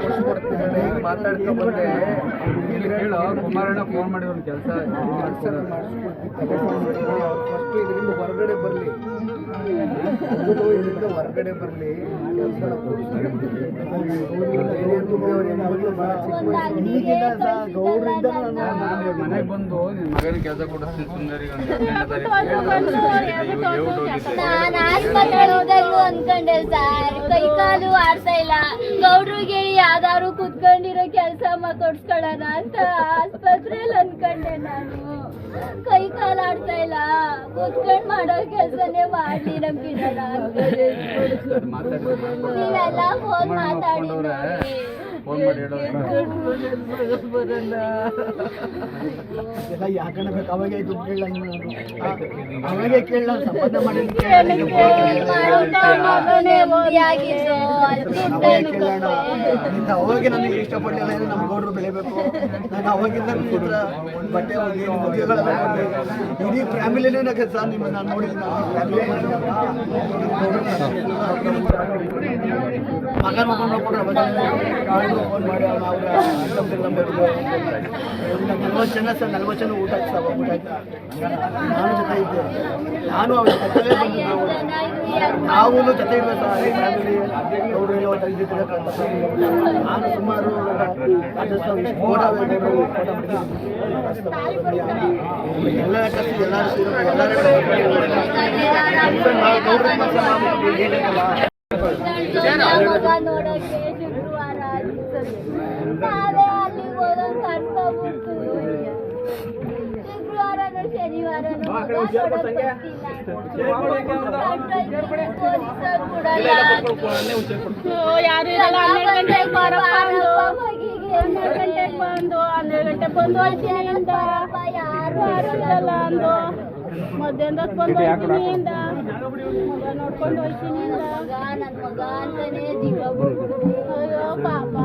ಕೊಡ್ಸ್ಕೊಡ್ತೀನಿ ಈಗ ಮಾತಾಡ್ಕೊ ಬಂದೆ. ಇಲ್ಲಿ ಕೇಳು ಕುಮಾರಣ್ಣ ಫೋನ್ ಮಾಡಿ ಒಂದು ಕೆಲಸ ಫಸ್ಟ್ ಇದರಿಂದ ಹೊರಗಡೆ ಬರಲಿ. ಇದರಿಂದ ಹೊರಗಡೆ ಬರಲಿ. ಕೆಲಸ ಮನೆಗೆ ಬಂದು ನಿನ್ನ ಮಗನ ಕೆಲಸ ಕೊಡಿಸ್ತೀನಿ ಸುಂದರಿಗೆ ನಾನು ಆಸ್ಪತ್ರೆ ಹೋದಾಗ್ಲೂ ಅನ್ಕೊಂಡೆ ಸರ್. ಕೈ ಕಾಲು ಆಡ್ತಾ ಇಲ್ಲ. ಗೌಡ್ರಿಗೆ ಕುತ್ಕೊಂಡಿರೋ ಕೆಲಸ ಕೊಡ್ಸ್ಕೊಳ್ಳೋಣ ಅಂತ ಆಸ್ಪತ್ರೆಯಲ್ಲಿ ಅನ್ಕೊಂಡೆ ನಾನು. ಕೈ ಕಾಲು ಆಡ್ತಾ ಇಲ್ಲ. ಕುತ್ಕೊಂಡ್ ಮಾಡೋ ಕೆಲ್ಸನೇ ಮಾಡ್ಲಿ ನಮ್ ಕಿರಣ ಅನ್ಕೊಂಡೆ ನೀವೆಲ್ಲ ಫೋನ್ ಮಾತಾಡಿ. ಫೋನ್ ಮಾಡಿ ಹೇಳೋದು ಅವಾಗೆ ದುಡ್ಡು ಕೇಳಲ್ಲ ಅವಾಗೆ ಮಾಡಿ ಅವಾಗೆ ದುಡ್ಡನ್ನು ಕೇಳೋಣ. ಕೊಟ್ಟೆ. ಇಂಥ ಅವಾಗೆ ನನಗೆ ಇಷ್ಟಪಟ್ಟಿಲ್ಲ ಅಂದ್ರೆ ನಮ್ಮ ಗೌಡರು ಬೆಳಿಬೇಕು. ನಾನು ಅವಾಗಿಂದ ನಿಮ್ಮ ಒಂದು ಬಟ್ಟೆ ಹೋಗಿ ಇಡೀ ಫ್ಯಾಮಿಲಿನೇ ನನಗೆ ಸರ್ ನಿಮ್ಮನ್ನು ನಾನು ನೋಡಿದ್ದೀನಿ ನೋಡ್ಕೊಂಡ್ರೆ ಫೋನ್ ಮಾಡಿ ನಲ್ವತ್ತು ಜನ ಸರ್ ನಲ್ವತ್ತು ಜನ ಊಟ ಆಯ್ತು ಸರ್ ಊಟ ಆಯ್ತು? ನಾನು ಜೊತೆ ಇದ್ದೆ. ನಾನು ಅವ್ರ ಜೊತೆಲೇ ಬಂದು ನಾವು. ನಾವು ಜೊತೆ ಇರಬೇಕು ಸರ್ ಈ ಫ್ಯಾಮಿಲಿ ಅವರು ಇವತ್ತು ಐದು ದಿನ ನಾನು ಸುಮಾರು ಎಲ್ಲ ಎಲ್ಲರೂ ಏನಿಲ್ಲ ಮಗ ನೋಡಕ್ಕೆ ಶುಕ್ರವಾರ ಆಗಿತ್ತು. ನಾವೇ ಅಲ್ಲಿ ಹೋಗೋದು ಕರ್ಕೊಂಡ್ಬಿಟ್ಟು ಶುಕ್ರವಾರನೋ ಶನಿವಾರನೋ ಮಗ ನೋಡಕ್ ಬರ್ತಿಲ್ಲ. ಪೊಲೀಸರು ಕೊಡಲ್ಲ. ಯಾರು ಇರಲ್ಲ ಹನ್ನೆರಡು ಗಂಟೆಗೆ ಬಾರಪ್ಪ ಅಂದು ಮಗಿಗೆ ಹನ್ನೆರಡು ಗಂಟೆಗೆ ಬಂದು ಹನ್ನೆರಡು ಗಂಟೆಗೆ ಬಂದು ಹೋಗ್ತೀನಿ ಅಂತ ಯಾರು ಯಾರು ಇರಲ್ಲ ಅಂದು ಮಧ್ಯಾಹ್ನದಾಗ ಬಂದು ಹೋಗ್ತೀನಿ ಇಂದ ಮಗ ನೋಡ್ಕೊಂಡು ಹೋಗ್ತೀನಿ ಇಂದ ಮಗ ನನ್ ಮಗ ಅಂತಾನೆ ಜೀವ ಬಿಟ್ಬಿಡ್ತು. ಅಯ್ಯೋ ಪಾಪ